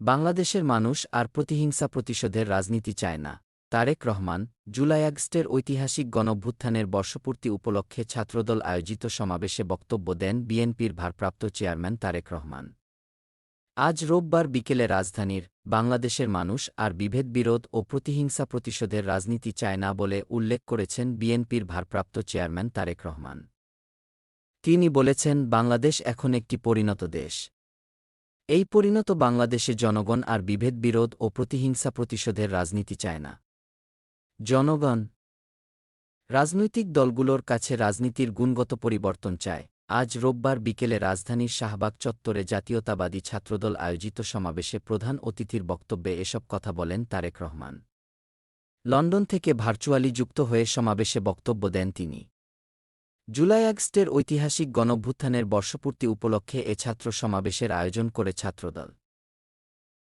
বাংলাদেশের মানুষ আর প্রতিহিংসা প্রতিশোধের রাজনীতি চায় না। তারেক রহমান, জুলাই আগস্টের ঐতিহাসিক গণভ্যুত্থানের বর্ষপূর্তি উপলক্ষে ছাত্রদল আয়োজিত সমাবেশে বক্তব্য দেন বিএনপির ভারপ্রাপ্ত চেয়ারম্যান তারেক রহমান। আজ রোববার বিকেলে রাজধানীর বাংলাদেশের মানুষ আর বিভেদ বিরোধ ও প্রতিহিংসা প্রতিশোধের রাজনীতি চায় না বলে উল্লেখ করেছেন বিএনপির ভারপ্রাপ্ত চেয়ারম্যান তারেক রহমান। তিনি বলেছেন, বাংলাদেশ এখন একটি পরিণত দেশ। এই পরিণত বাংলাদেশে জনগণ আর বিভেদ বিরোধ ও প্রতিহিংসা প্রতিশোধের রাজনীতি চায় না। জনগণ রাজনৈতিক দলগুলোর কাছে রাজনীতির গুণগত পরিবর্তন চায়। আজ রোববার বিকেলে রাজধানীর শাহবাগ চত্বরে জাতীয়তাবাদী ছাত্রদল আয়োজিত সমাবেশে প্রধান অতিথির বক্তব্যে এসব কথা বলেন তারেক রহমান। লন্ডন থেকে ভার্চুয়ালি যুক্ত হয়ে সমাবেশে বক্তব্য দেন তিনি। জুলাই আগস্টের ঐতিহাসিক গণভ্যুত্থানের বর্ষপূর্তি উপলক্ষে এ ছাত্র সমাবেশের আয়োজন করে ছাত্রদল।